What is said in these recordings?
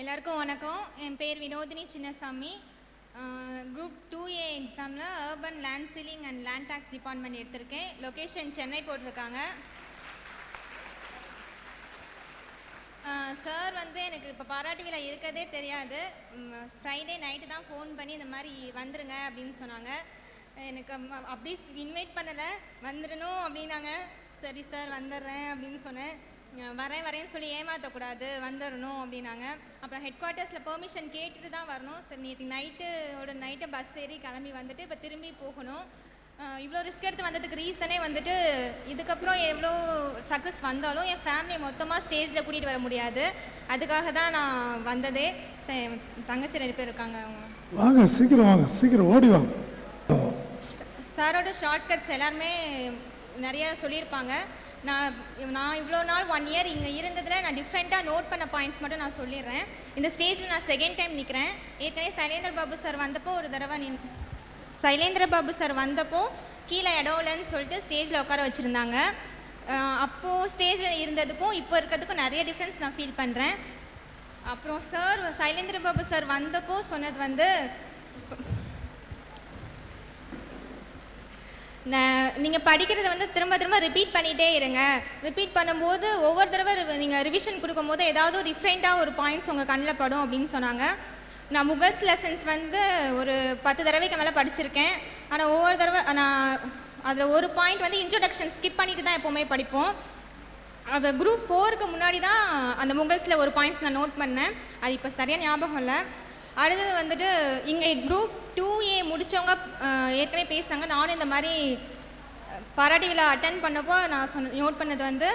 எல்லாருக்கும் வணக்கம். என் பேர் Vinodhini Chinnasamy. Group two A எக்ஸாமில் urban land ceiling and land tax department எடுத்திருக்கேன். லொக்கேஷன் சென்னை போட்டிருக்காங்க. சார் வந்து எனக்கு இப்போ பாராட்டு விழா இருக்கதே தெரியாது. ஃப்ரைடே நைட்டு தான் ஃபோன் பண்ணி இந்த மாதிரி வந்துருங்க அப்படின்னு சொன்னாங்க. எனக்கு அப்படி இன்வைட் பண்ணலை. வந்துடணும் அப்படின்னாங்க. சரி சார் வந்துடுறேன் அப்படின்னு சொன்னேன். வரேன் வரேன்னு சொல்லி ஏமாற்றக்கூடாது வந்துடணும் அப்படின்னாங்க. அப்புறம் ஹெட் குவார்ட்டர்ஸில் பெர்மிஷன் கேட்டுட்டு தான் வரணும். சரி நேற்று நைட்டு ஒரு நைட்டு பஸ் ஏறி கிளம்பி வந்துட்டு இப்போ திரும்பி போகணும். இவ்வளோ ரிஸ்க் எடுத்து வந்ததுக்கு ரீசனே வந்துட்டு இதுக்கப்புறம் எவ்வளோ சக்ஸஸ் வந்தாலும் என் ஃபேமிலியை மொத்தமாக ஸ்டேஜில் கூட்டிகிட்டு வர முடியாது. அதுக்காக தான் நான் வந்ததே. தங்கச்சி ரெண்டு பேர் இருக்காங்க. அவங்க வாங்க சீக்கிரம் வாங்க சீக்கிரம் ஓடி வாங்க. சாரோட ஷார்ட்கட்ஸ் எல்லாருமே நிறைய சொல்லியிருப்பாங்க. நான் நான் இவ்வளோ நாள் ஒன் இயர் இங்கே இருந்ததில் நான் டிஃப்ரெண்ட்டாக நோட் பண்ண பாயிண்ட்ஸ் மட்டும் நான் சொல்லிடுறேன். இந்த ஸ்டேஜில் நான் செகண்ட் டைம் நிற்கிறேன் ஏற்கனவே சைலேந்திர பாபு சார் வந்தப்போ ஒரு தடவை நின் சைலேந்திர பாபு சார் வந்தப்போ கீழே இடம் இல்லைன்னு சொல்லிட்டு ஸ்டேஜில் உட்கார வச்சுருந்தாங்க. அப்போது ஸ்டேஜில் இருந்ததுக்கும் இப்போ இருக்கிறதுக்கும் நிறைய டிஃப்ரென்ஸ் நான் ஃபீல் பண்ணுறேன் அப்புறம் சார் சைலேந்திர பாபு சார் வந்தப்போ சொன்னது வந்து நீங்கள் படிக்கிறத வந்து திரும்ப திரும்ப ரிப்பீட் பண்ணிகிட்டே இருங்க. ரிப்பீட் பண்ணும்போது ஒவ்வொரு தடவை நீங்கள் ரிவிஷன் கொடுக்கும்போது ஏதாவது டிஃப்ரெண்ட்டாக ஒரு பாயிண்ட்ஸ் உங்கள் கண்ணில் படும் அப்படின்னு சொன்னாங்க. நான் முகல்ஸ் லெசன்ஸ் வந்து ஒரு பத்து தடவைக்கு மேலே படிச்சிருக்கேன். ஆனால் ஒவ்வொரு தடவை நான் அதில் ஒரு பாயிண்ட் வந்து இன்ட்ரொடக்ஷன் ஸ்கிப் பண்ணிட்டு தான் எப்போவுமே படிப்போம். அது குரூப் ஃபோருக்கு முன்னாடி தான் அந்த முகல்ஸில் ஒரு பாயிண்ட்ஸ் நான் நோட் பண்ணேன். அது இப்போ சரியாக ஞாபகம் இல்லை. அடுத்தது வந்துட்டு இங்கே குரூப் டூ ஏ முடித்தவங்க ஏற்கனவே பேசினாங்க. நானும் இந்த மாதிரி பாராட்டி விழா அட்டன் பண்ணப்போ நான் சொன்ன நோட் பண்ணது வந்து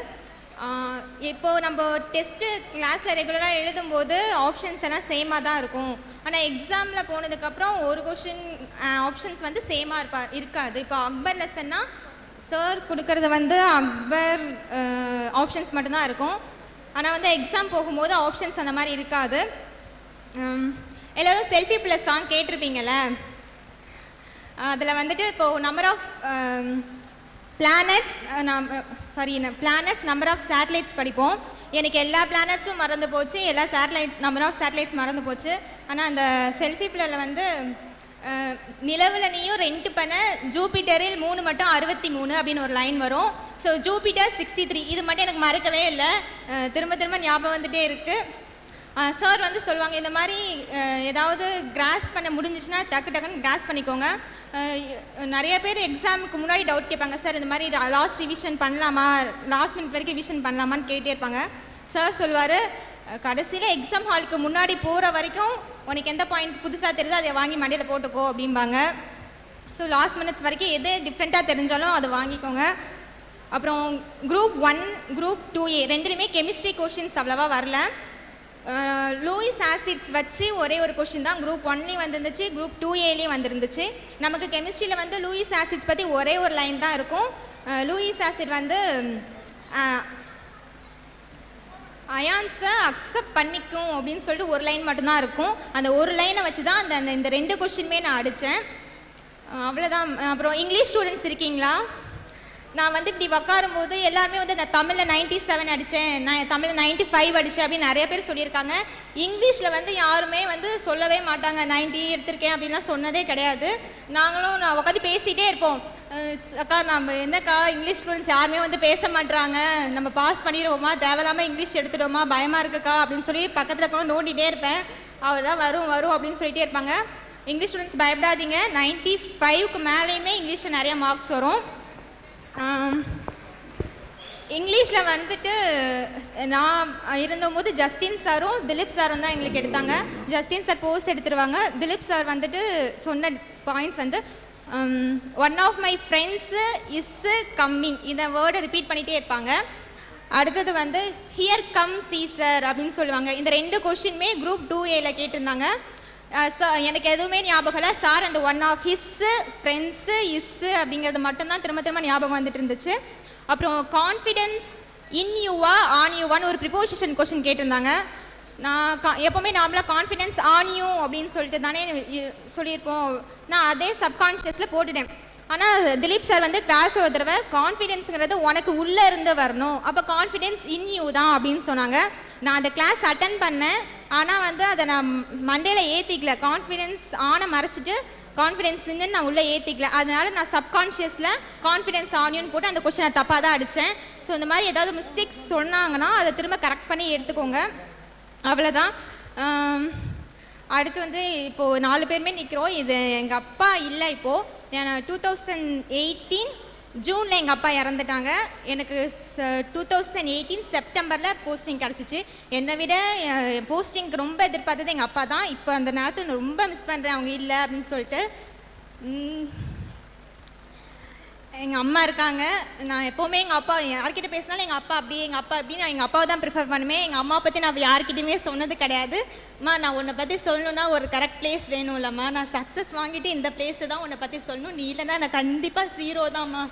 இப்போது இப்போ நம்ம டெஸ்ட்டு கிளாஸில் ரெகுலராக எழுதும்போது ஆப்ஷன்ஸ் எல்லாம் சேமாக தான் இருக்கும். ஆனால் எக்ஸாமில் போனதுக்கப்புறம் ஒரு கொஷின் ஆப்ஷன்ஸ் வந்து சேமாக இருப்பா இருக்காது. இப்போ அக்பர் லெசன்னா சார் கொடுக்கறது வந்து அக்பர் ஆப்ஷன்ஸ் மட்டும்தான் இருக்கும். ஆனால் வந்து எக்ஸாம் போகும்போது ஆப்ஷன்ஸ் அந்த மாதிரி இருக்காது. எல்லோரும் செல்ஃபி ப்ளஸ் சாங் கேட்டிருப்பீங்கள்ல அதில் வந்துட்டு இப்போது number of planets sorry planets number of satellites படிப்போம். எனக்கு எல்லா பிளானட்ஸும் மறந்து போச்சு. எல்லா சேட்டலைட் நம்பர் ஆஃப் சேட்டலைட்ஸ் மறந்து போச்சு. ஆனால் அந்த செல்ஃபி பிள்ளைல வந்து நிலவில் நீயும் ரெண்ட் பண்ண ஜூபிட்டரில் மூணு மட்டும் அறுபத்தி மூணு அப்படின்னு ஒரு லைன் வரும். ஸோ ஜூபிட்டர் சிக்ஸ்டி த்ரீ இது மட்டும் எனக்கு மறக்கவே இல்லை. திரும்ப திரும்ப ஞாபகம் வந்துகிட்டே இருக்குது சார் வந்து சொல்லுவாங்க இந்த மாதிரி ஏதாவது கிராஸ் பண்ண முடிஞ்சிச்சுன்னா டக்கு டக்குன்னு கிராஸ் பண்ணிக்கோங்க. நிறைய பேர் எக்ஸாமுக்கு முன்னாடி டவுட் கேட்பாங்க சார் இந்த மாதிரி லாஸ்ட் ரிவிஷன் பண்ணலாமா? லாஸ்ட் மினிட் வரைக்கும் ரிவிஷன் பண்ணலாமான்னு கேட்டே இருப்பாங்க. சார் சொல்லுவார் கடைசியில் எக்ஸாம் ஹாலுக்கு முன்னாடி போகிற வரைக்கும் உனக்கு எந்த பாயிண்ட் புதுசாக தெரியுதோ அதை வாங்கி மண்டையில் போட்டுக்கோ அப்படிம்பாங்க. ஸோ லாஸ்ட் மினிட்ஸ் வரைக்கும் எது டிஃப்ரெண்ட்டாக தெரிஞ்சாலும் அதை வாங்கிக்கோங்க. அப்புறம் group one group two A ரெண்டுலேயுமே கெமிஸ்ட்ரி கொஷின்ஸ் அவ்வளோவா வரல. லூயிஸ் ஆசிட்ஸ் வச்சு ஒரே ஒரு கொஷின் தான். குரூப் ஒன்லேயும் வந்துருந்துச்சு குரூப் டூ ஏலேயும் வந்துருந்துச்சு. நமக்கு கெமிஸ்ட்ரியில் வந்து லூயிஸ் ஆசிட்ஸ் பற்றி ஒரே ஒரு லைன் தான் இருக்கும். லூயிஸ் ஆசிட் வந்து அயான்ஸை அக்செப்ட் பண்ணிக்கும் அப்படின்னு சொல்லிட்டு ஒரு லைன் மட்டும்தான் இருக்கும். அந்த ஒரு லைனை வச்சு தான் அந்த அந்த இந்த ரெண்டு கொஷினுமே நான் அடித்தேன் அவ்வளோதான் அப்புறம் இங்கிலீஷ் ஸ்டூடெண்ட்ஸ் இருக்கீங்களா? நான் வந்து இப்படி உட்காரும்போது எல்லாருமே வந்து நான் தமிழில் நைன்ட்டி செவன் அடித்தேன் நான் தமிழில் நைன்ட்டி ஃபைவ் அடித்தேன் அப்படின்னு நிறைய பேர் சொல்லியிருக்காங்க. இங்கிலீஷில் வந்து யாருமே வந்து சொல்லவே மாட்டாங்க. நைன்ட்டி எடுத்திருக்கேன் அப்படின்லாம் சொன்னதே கிடையாது. நாங்களும் நான் உட்காந்து பேசிகிட்டே இருப்போம். அக்கா நம்ம என்னக்கா இங்கிலீஷ் ஸ்டூடெண்ட்ஸ் யாருமே வந்து பேச மாட்றாங்க. நம்ம பாஸ் பண்ணிடுவோமா? தேவையில்லாமல் இங்கிலீஷ் எடுத்துட்டோமா பயமாக இருக்குக்கா? அப்படின்னு சொல்லி பக்கத்தில் இருக்கணும் நோண்டிகிட்டே இருப்பேன். அவெல்லாம் வரும் வரும் அப்படின்னு சொல்லிகிட்டே இருப்பாங்க. இங்கிலீஷ் ஸ்டூடெண்ட்ஸ் பயப்படாதீங்க. நைன்ட்டி ஃபைவ்க்கு மேலேயுமே இங்கிலீஷில் நிறைய மார்க்ஸ் வரும். இங்கிலீஷில் வந்துட்டு நான் இருந்தபோது ஜஸ்டின் சாரும் திலீப் சாரும் தான் எங்களுக்கு எடுத்தாங்க. ஜஸ்டின் சார் போஸ்ட் எடுத்துருவாங்க. திலீப் சார் வந்துட்டு சொன்ன பாயிண்ட்ஸ் வந்து one of my friends is coming இந்த வேர்டை ரிப்பீட் பண்ணிகிட்டே இருப்பாங்க. அடுத்தது வந்து ஹியர் கம் சீசர் அப்படின்னு சொல்லுவாங்க. இந்த ரெண்டு கொஷினுமே குரூப் டூ ஏல கேட்டிருந்தாங்க. எனக்கு எதுவுமே ஞாபகம் இல்லை. சார் அந்த one of his friends is அப்படிங்கிறது மட்டும்தான் திரும்ப திரும்ப ஞாபகம் வந்துட்டு இருந்துச்சு. அப்புறம் கான்ஃபிடென்ஸ் இன் யூவா ஆன் யூவான்னு ஒரு ப்ரிப்போசிஷன் கொஷின் கேட்டிருந்தாங்க. நான் கா எப்போவுமே நார்மலாக கான்ஃபிடென்ஸ் ஆன் யூ அப்படின்னு சொல்லிட்டு தானே சொல்லியிருப்போம். நான் அதே சப்கான்ஷியஸில் போட்டுட்டேன். ஆனால் திலீப் சார் வந்து கிளாஸ் ஒரு தடவை கான்ஃபிடென்ஸுங்கிறது உனக்கு உள்ளே இருந்து வரணும். அப்போ கான்ஃபிடென்ஸ் இன் யூ தான் அப்படின்னு சொன்னாங்க. நான் அந்த கிளாஸ் அட்டன் பண்ணேன். ஆனால் வந்து அதை நான் மண்டேல ஏற்றிக்கல கான்ஃபிடென்ஸ் ஆனை மறைச்சிட்டு கான்ஃபிடென்ஸுன்னு நான் உள்ளே ஏற்றிக்கல அதனால நான் சப்கான்ஷியஸில் கான்ஃபிடென்ஸ் ஆனியன் போட்டு அந்த கொஸ்டினை தப்பாக தான் அடித்தேன் ஸோ இந்த மாதிரி ஏதாவது மிஸ்டேக்ஸ் சொன்னாங்கன்னா அதை திரும்ப கரெக்ட் பண்ணி எடுத்துக்கோங்க. அவ்வளோதான் அடுத்து வந்து இப்போது நாலு பேருமே நிற்கிறோம் இது எங்கள் அப்பா இல்லை இப்போது டூ தௌசண்ட் எயிட்டீன் ஜூனில் எங்கள் அப்பா இறந்துட்டாங்க. எனக்கு டூ தௌசண்ட் எயிட்டீன் செப்டம்பரில் போஸ்டிங் கிடச்சிச்சு. என்னை விட போஸ்டிங்க்கு ரொம்ப எதிர்பார்த்தது எங்கள் அப்பா தான். இப்போ அந்த நேரத்தில் நான் ரொம்ப மிஸ் பண்ணுறேன் அவங்க இல்லை அப்படின்னு சொல்லிட்டு. எங்கள் அம்மா இருக்காங்க. நான் எப்போவுமே எங்கள் அப்பா யார்கிட்ட பேசினாலும் எங்கள் அப்பா அப்படி எங்கள் அப்பா அப்படி நான் எங்கள் அப்பாவை தான் ப்ரிஃபர் பண்ணுவேன். எங்கள் அம்மாவை பற்றி நான் யார்கிட்டையுமே சொன்னது கிடையாது. அம்மா நான் உன்னை பற்றி சொல்லணும்னா ஒரு கரெக்ட் பிளேஸ் வேணும்லம்மா நான் சக்ஸஸ் வாங்கிட்டு இந்த பிளேஸை தான் உன்னை பற்றி சொல்லணும். நீ இல்லைன்னா நான் கண்டிப்பாக ஜீரோ தான்ம்மா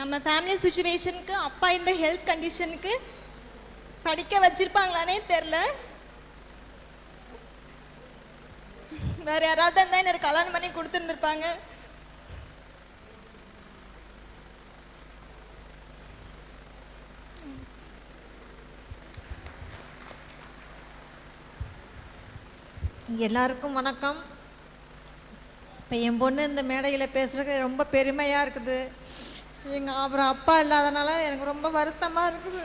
நம்ம ஃபேமிலி சுச்சுவேஷனுக்கு அப்பா இந்த ஹெல்த் கண்டிஷனுக்கு படிக்க வச்சிருப்பாங்களானே தெரில வேற யாராவது இருந்தா எனக்கு கல்யாணம் பண்ணி கொடுத்துருந்துருப்பாங்க. எல்லாருக்கும் வணக்கம். இப்போ என் பொண்ணு இந்த மேடையில் பேசுறதுக்கு ரொம்ப பெருமையாக இருக்குது. எங்கள் அப்புறம் அப்பா இல்லாதனால எனக்கு ரொம்ப வருத்தமாக இருக்குது.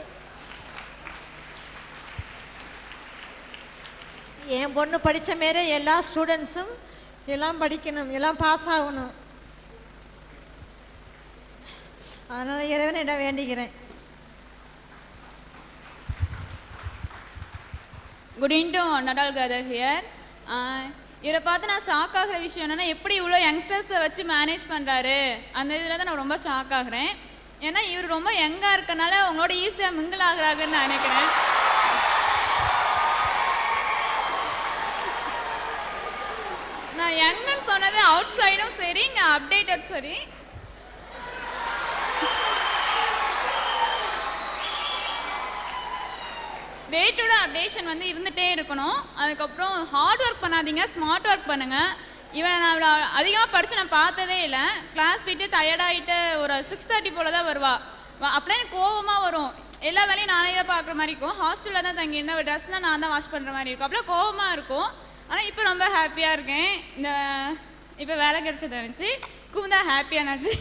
என் பொண்ணு படித்த மாரி எல்லா ஸ்டூடெண்ட்ஸும் எல்லாம் படிக்கணும் எல்லாம் பாஸ் ஆகணும். அதனால் இறைவனிடம் வேண்டிக்கிறேன் குட் ஈவினிங் நடால் கதர் ஹியர் இவரை பார்த்து நான் ஷாக் ஆகிற விஷயம் என்னென்னா எப்படி இவ்வளோ யங்ஸ்டர்ஸை வச்சு மேனேஜ் பண்ணுறாரு அந்த இதில் தான் நான் ரொம்ப ஷாக் ஆகுறேன். ஏன்னா இவர் ரொம்ப யங்காக இருக்கனால அவங்களோட ஈஸியாக மிங்கிள் ஆகிறாருன்னு நான் நினைக்கிறேன். யங்குன்னு சொன்னது அவுட் சைடும் சரி இங்கே அப்டேட்டட் சரி. டே டு டே அப்டேஷன் வந்து இருந்துகிட்டே இருக்கணும். அதுக்கப்புறம் ஹார்ட் ஒர்க் பண்ணாதீங்க ஸ்மார்ட் ஒர்க் பண்ணுங்கள் இவன் நான் அவ்வளோ அதிகமாக படித்து நான் பார்த்ததே இல்லை. கிளாஸ் போயிட்டு டயர்டாகிட்டு ஒரு சிக்ஸ் தேர்ட்டி போல் தான் வருவா அப்படியே எனக்கு கோவமாக வரும். எல்லா வேலையும் நானே தான் பார்க்குற மாதிரி இருக்கும். ஹாஸ்டலில் தான் தங்கியிருந்தேன். ட்ரெஸ்லாம் நான் தான் வாஷ் பண்ணுற மாதிரி இருக்கும். அப்படியே கோவமாக இருக்கும். ஆனால் இப்போ ரொம்ப ஹாப்பியாக இருக்கேன். இந்த இப்போ வேலை கிடைச்சது நினச்சி குமுதா ஹாப்பியானாச்சு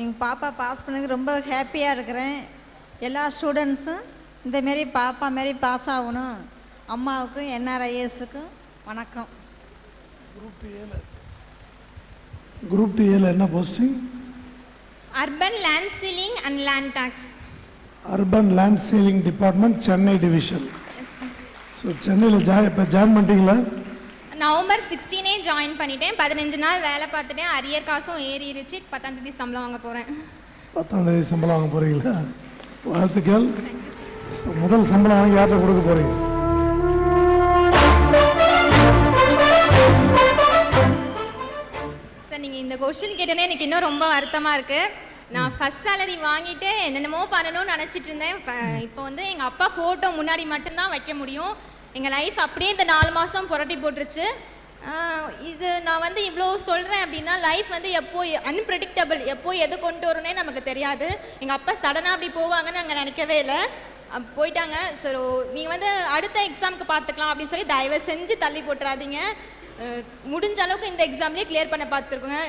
எங்கள் பாப்பா பாஸ் பண்ணதுக்கு ரொம்ப ஹாப்பியாக இருக்கிறேன். எல்லா ஸ்டூடெண்ட்ஸும் இந்தமாரி பாப்பா மாரி பாஸ் ஆகணும். அம்மாவுக்கும் என்ஆர்ஐஎஸ்க்கும் வணக்கம். குரூப் டி ஏல என்ன posting urban land ceiling and land tax urban land ceiling department Chennai division so சென்னையில் ஜாயின் இப்போ ஜாயின் பண்ணிட்டீங்களா? நவம்பர் சிக்ஸ்டீனே ஜாயின் பண்ணிட்டேன். பதினஞ்சு நாள் வேலை பார்த்துட்டேன். அரியர் காசும் ஏறிடுச்சு பத்தாம் தேதி சம்பளம் வாங்க போகிறேன் பத்தாம் தேதி சம்பளம் வாங்க போகிறீங்களா வாழ்த்துக்கள். முதல் சம்பளம் வாங்கி யார்கிட்ட கொடுக்க போகிறீங்க சார் நீங்கள் இந்த கொஷின் கேட்டோன்னே எனக்கு இன்னும் ரொம்ப வருத்தமாக இருக்குது நான் ஃபர்ஸ்ட் சேலரி வாங்கிட்டு என்னென்னமோ பண்ணணும்னு நினச்சிட்டு இருந்தேன். இப்போ வந்து எங்கள் அப்பா ஃபோட்டோ முன்னாடி மட்டும்தான் வைக்க முடியும். எங்கள் லைஃப் அப்படியே இந்த நாலு மாதம் புரட்டி போட்டுருச்சு. இது நான் வந்து இவ்வளோ சொல்கிறேன் அப்படின்னா லைஃப் வந்து எப்போ அன்பிரடிக்டபிள் எப்போ எது கொண்டு வரும்னே நமக்கு தெரியாது. எங்கள் அப்பா சடனாக அப்படி போவாங்கன்னு நாங்கள் நினைக்கவே இல்லை. போயிட்டாங்க. ஸோ நீங்கள் வந்து அடுத்த எக்ஸாமுக்கு பார்த்துக்கலாம் அப்படின்னு சொல்லி தயவு செஞ்சு தள்ளி போட்டுறாதீங்க. முடிஞ்ச அளவுக்கு இந்த எக்ஸாம்லேயே கிளியர் பண்ண பார்த்துருக்கோங்க.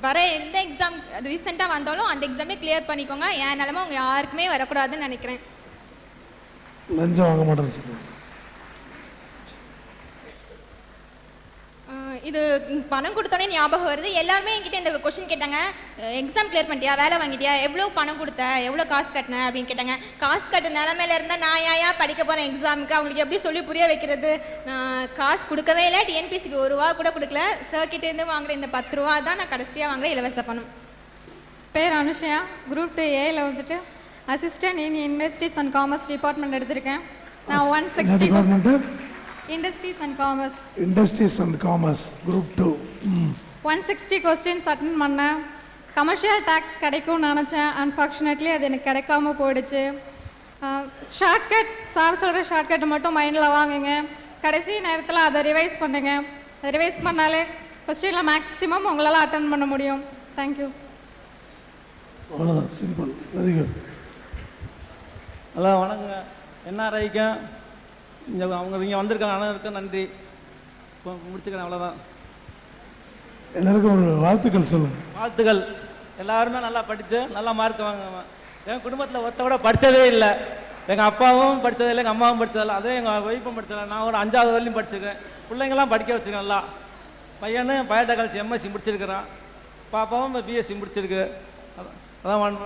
வர எந்த எக்ஸாம் ரீசெண்டாக வந்தாலும் அந்த எக்ஸாம்லேயே கிளியர் பண்ணிக்கோங்க. என் நிலமை உங்கள் யாருக்குமே வரக்கூடாதுன்னு நினைக்கிறேன். லஞ்சம் வாங்க மாட்டேன்னு சொல்லுங்கள் அஹ் இது பணம் கொடுத்தோன்னே ஞாபகம் வருது. எல்லாருமே என்கிட்ட இந்த கொஷின் கேட்டாங்க. எக்ஸாம் கிளியர் பண்ணிட்டியா? வேலை வாங்கிட்டியா? எவ்வளோ பணம் கொடுத்த? எவ்வளோ காசு கட்டின? அப்படின்னு கேட்டாங்க. காசு கட்ட நிலமையில இருந்தால் நான் ஏன் ஏன் படிக்க போகிறேன் எக்ஸாமுக்கு அவங்களுக்கு எப்படி சொல்லி புரிய வைக்கிறது? நான் காசு கொடுக்கவே இல்லை. டிஎன்பிசிக்கு ஒரு ரூபா கூட கொடுக்கல. சர்க்கிட்டேருந்து வாங்குற இந்த பத்து ரூபா தான் நான் கடைசியாக வாங்குற இலவச பணம். பேர் அனுஷயா. குரூப் டூ ஏயில் வந்துட்டு assistant in industries and commerce department எடுத்திருக்கேன். நான் one sixty industries and commerce industries and commerce group two one sixty questions attend பண்ணேன் கமர்ஷியல் டேக்ஸ் கிடைக்கும்னு நினச்சேன். அன்ஃபார்ச்சுனேட்லி அது எனக்கு கிடைக்காம போயிடுச்சு. ஷார்ட்கட் சார் சொல்கிற ஷார்ட்கட்டை மட்டும் மைண்டில் வாங்குங்க. கடைசி நேரத்தில் அதை ரிவைஸ் பண்ணுங்க. அதை ரிவைஸ் பண்ணாலே கொஸ்டினில் மேக்ஸிமம் உங்களால் அட்டன் பண்ண முடியும். தேங்க்யூ அவ்வளோதான் சிம்பிள் வெரி குட் ஹலோ வணக்கங்க. என்ஆர்ஐக்கும் இங்கே அவங்க இங்கே வந்திருக்காங்க. அனைவருக்கும் நன்றி. இப்போ முடிச்சுக்கிறேன். அவ்வளோதான் எல்லாருக்கும் ஒரு வாழ்த்துக்கள் சொல்லுங்கள் வாழ்த்துக்கள். எல்லாருமே நல்லா படித்து நல்லா மார்க் வாங்குவேன் என் குடும்பத்தில் ஒருத்த கூட படித்ததே இல்லை. எங்கள் அப்பாவும் படித்ததே இல்லை எங்கள் அம்மாவும் படித்ததில்லை அதே எங்கள் ஒய்ஃபும் படித்ததில்லை நான் ஒரு அஞ்சாவது வரையிலும் படிச்சிருக்கேன். பிள்ளைங்களாம் படிக்க வச்சுருக்கேன் நல்லா. பையனும் பயோடெக்னாலஜி எம்எஸ்சி முடிச்சிருக்கிறான். பாப்பாவும் பிஎஸ்சி முடிச்சிருக்கு. அதான் அதான்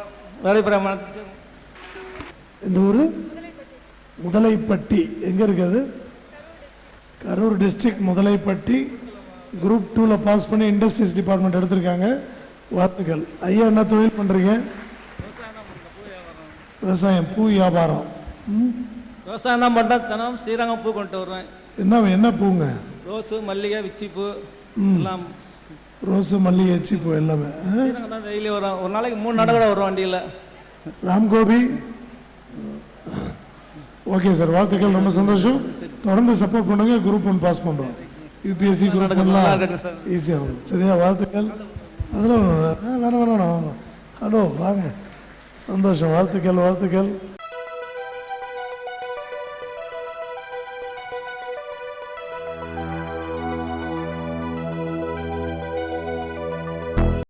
வேலைப்புறம் இந்த ஊர்? முதலைப்பட்டி எங்கே இருக்குது? கரூர் டிஸ்ட்ரிக்ட் முதலைப்பட்டி. குரூப் டூவில் பாஸ் பண்ணி இண்டஸ்ட்ரீஸ் டிபார்ட்மெண்ட் எடுத்திருக்காங்க. வாழ்த்துக்கள். ஐயா என்ன தொழில் பண்ணுறீங்க விவசாயம் பூ வியாபாரம்? விவசாயம் தான் பண்ணுறேன் தினம் ஸ்ரீரங்கம் பூ கொண்டு வருவேன். என்ன என்ன பூங்க? ரோஸு மல்லிகை விச்சிப்பூ எல்லாம். ரோஸு மல்லிகை எச்சி பூ எல்லாமே டெய்லி வரும். ஒரு நாளைக்கு மூணு நடை கூட வரும் வண்டியில். ராம்கோபி? ஓகே சார் வாழ்த்துக்கள். ரொம்ப சந்தோஷம். தொடர்ந்து சப்போர்ட் பண்ணுங்க. குரூப் ஒன் பாஸ் பண்ணுறோம் யூபிஎஸ்சி குரூப் சார். ஈஸியாகும் சரியா வாழ்த்துக்கள். அதில் வேணாம் வேணாம் வாங்க ஹலோ வாங்க. சந்தோஷம். வாழ்த்துக்கள் வாழ்த்துக்கள்.